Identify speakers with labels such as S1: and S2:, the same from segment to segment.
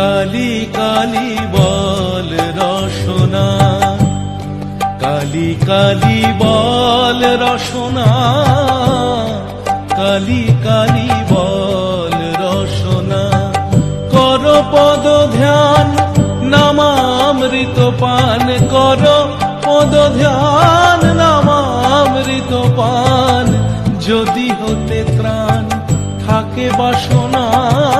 S1: কালি কালি বল রসনা। কালি কালি বল রসনা। কালি কালি বল রসনা। কর পদ ধ্যান, নামামৃত পান। কর পদ ধ্যান, নামামৃত পান। যদি হতে ত্রাণ, থাকে বাসনা।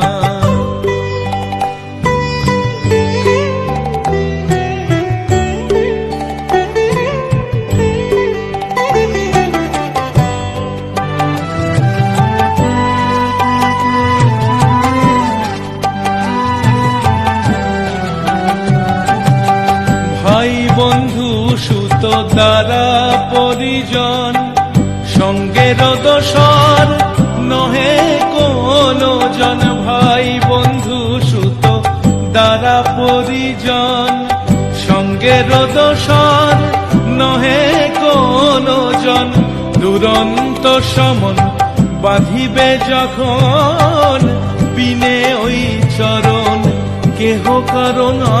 S1: দ্বারা পরিজন সঙ্গের দোসর নহে কোন জন। ভাই বন্ধু সুত দ্বারা পরিজন সঙ্গের দোসর নহে কোন জন। দুরন্ত সমন বাঁধিবে যখন, বিনে ওই চরণ, কেহ করোনা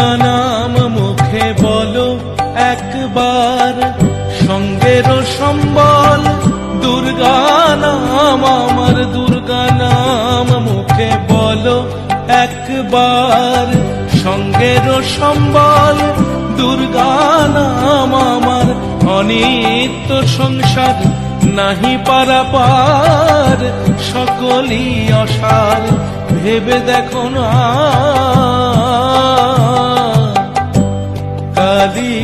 S1: দুর্গা নাম মুখে বলো একবার। সঙ্গের সম্বল দুর্গা নাম, আমার দুর্গা নাম মুখে বলো একবার। সঙ্গের সম্বল দুর্গা নাম, আমার অনিত্য সংসার নাহি পারাপার। সকলই অসার, ভেবে দেখো না।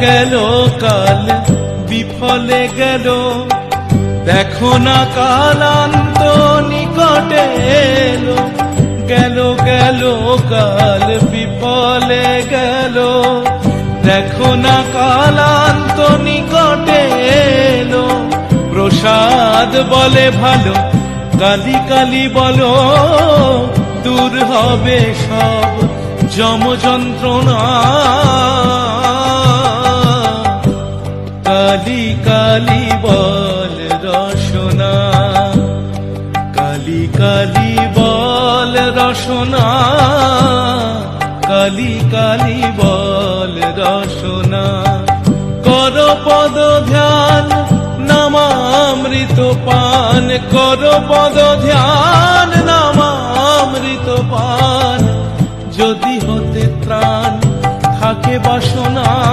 S1: গেল কাল, বিফলে গেল। দেখো না কালান্ত নিকটে এলো। গেল গেল কাল, বিফলে গেল। দেখো না কালান্ত নিকটে এলো। প্রসাদ বলে ভালো, কালি কালি বলো, দূর হবে সব যম যন্ত্রণা কালি কালি বল রসনা। কালি কালি বল রসনা। কালি কালি বল রসনা। কর পদ ধ্যান, নামামৃত পান। কর পদ ধ্যান, নামামৃত পান। যদি হতে ত্রাণ, থাকে বাসনা।